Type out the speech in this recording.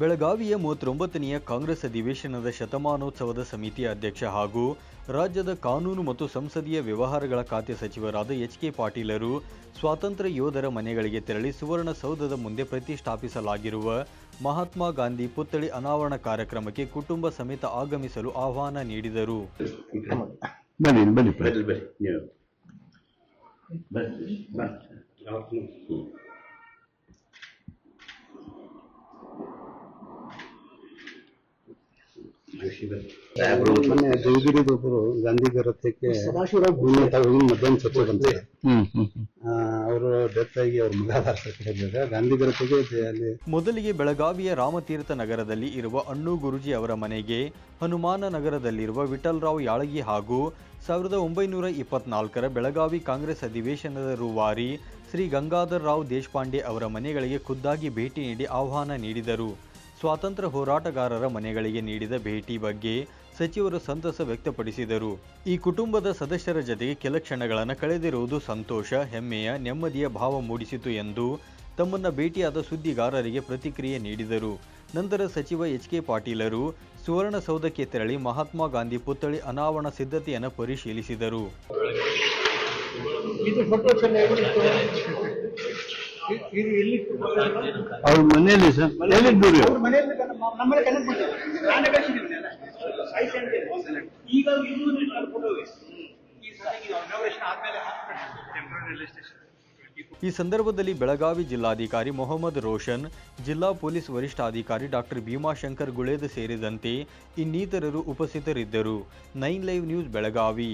ಬೆಳಗಾವಿಯ ಮೂವತ್ತೊಂಬತ್ತನೆಯ ಕಾಂಗ್ರೆಸ್ ಅಧಿವೇಶನದ ಶತಮಾನೋತ್ಸವದ ಸಮಿತಿಯ ಅಧ್ಯಕ್ಷ ಹಾಗೂ ರಾಜ್ಯದ ಕಾನೂನು ಮತ್ತು ಸಂಸದೀಯ ವ್ಯವಹಾರಗಳ ಖಾತೆ ಸಚಿವರಾದ ಎಚ್ ಕೆ ಪಾಟೀಲರು ಸ್ವಾತಂತ್ರ್ಯ ಯೋಧರ ಮನೆಗಳಿಗೆ ತೆರಳಿ ಸುವರ್ಣಸೌಧದ ಮುಂದೆ ಪ್ರತಿಷ್ಠಾಪಿಸಲಾಗಿರುವ ಮಹಾತ್ಮ ಗಾಂಧಿ ಪುತ್ಥಳಿ ಅನಾವರಣ ಕಾರ್ಯಕ್ರಮಕ್ಕೆ ಕುಟುಂಬ ಸಮೇತ ಆಗಮಿಸಲು ಆಹ್ವಾನ ನೀಡಿದರು. ಬನ್ನಿ ಮೊನ್ನೆ ನಿನ್ನೆ ತಾವು ಹಿಂಗ್ ಮಧ್ಯಾಹ್ನ ಸಚಿವ ಬಂತಾರೆ. ಅವರು ಡೆತ್ ಆಗಿ ಅವ್ರ ಮಗ ಗಾಂಧಿಗರ ಅಲ್ಲಿ ಮೊದಲಿಗೆ ಬೆಳಗಾವಿಯ ರಾಮತೀರ್ಥ ನಗರದಲ್ಲಿ ಇರುವ ಅಣ್ಣು ಗುರುಜಿ ಅವರ ಮನೆಗೆ ಹನುಮಾನ ನಗರದಲ್ಲಿರುವ ವಿಠಲರಾವ್ ಯಾಳಗಿ ಹಾಗೂ ಸಾವಿರದ ಒಂಬೈನೂರ ಇಪ್ಪತ್ನಾಲ್ಕರ ಬೆಳಗಾವಿ ಕಾಂಗ್ರೆಸ್ ಅಧಿವೇಶನದ ರೂವಾರಿ ಶ್ರೀ ಗಂಗಾಧರ್ ರಾವ್ ದೇಶಪಾಂಡೆ ಅವರ ಮನೆಗಳಿಗೆ ಖುದ್ದಾಗಿ ಭೇಟಿ ನೀಡಿ ಆಹ್ವಾನ ನೀಡಿದರು. ಸ್ವಾತಂತ್ರ್ಯ ಹೋರಾಟಗಾರರ ಮನೆಗಳಿಗೆ ನೀಡಿದ ಭೇಟಿ ಬಗ್ಗೆ ಸಚಿವರು ಸಂತಸ ವ್ಯಕ್ತಪಡಿಸಿದರು. ಈ ಕುಟುಂಬದ ಸದಸ್ಯರ ಜತೆಗೆ ಕೆಲ ಕ್ಷಣಗಳನ್ನು ಕಳೆದಿರುವುದು ಸಂತೋಷ, ಹೆಮ್ಮೆಯ, ನೆಮ್ಮದಿಯ ಭಾವ ಮೂಡಿಸಿತು ಎಂದು ತಮ್ಮನ್ನು ಭೇಟಿಯಾದ ಸುದ್ದಿಗಾರರಿಗೆ ಪ್ರತಿಕ್ರಿಯೆ ನೀಡಿದರು. ನಂತರ ಸಚಿವ ಎಚ್ ಕೆ ಪಾಟೀಲರು ಸುವರ್ಣಸೌಧಕ್ಕೆ ತೆರಳಿ ಮಹಾತ್ಮ ಗಾಂಧಿ ಪುತ್ಥಳಿ ಅನಾವರಣ ಸಿದ್ಧತೆಯನ್ನು ಪರಿಶೀಲಿಸಿದರು. ಅವ್ರ ಮನೆಯಲ್ಲಿ ಸರ್. ಎಲ್ಲಿದ್ದೀರಿ ಮನೆಯಲ್ಲಿ ನಮ್ಮನೆ ಕನೆಕ್ಟ್ ಮಾಡಿದ್ರು ನಾನೇ ಕಳಿಸಿದ್ದೀನಿ ಸೈಟ್ ಅಂತ ಈಗ ಇದು ಫೋಟೋ ಈ ಸಲ ಇನಾಗ್ರೇಷನ್ ಆದ್ಮೇಲೆ ಟೆಂಪ್ರರಿ ರೈಲ್ವೆ ಸ್ಟೇಷನ್ ಈ ಸಂದರ್ಭದಲ್ಲಿ ಬೆಳಗಾವಿ ಜಿಲ್ಲಾಧಿಕಾರಿ ಮೊಹಮ್ಮದ್ ರೋಷನ್ ಜಿಲ್ಲಾ ಪೊಲೀಸ್ ವರಿಷ್ಠಾಧಿಕಾರಿ ಡಾಕ್ಟರ್ ಭೀಮಾಶಂಕರ್ ಗುಳೇದ್ ಸೇರಿದಂತೆ ಇನ್ನಿತರರು ಉಪಸ್ಥಿತರಿದ್ದರು. Nine live news Belagavi.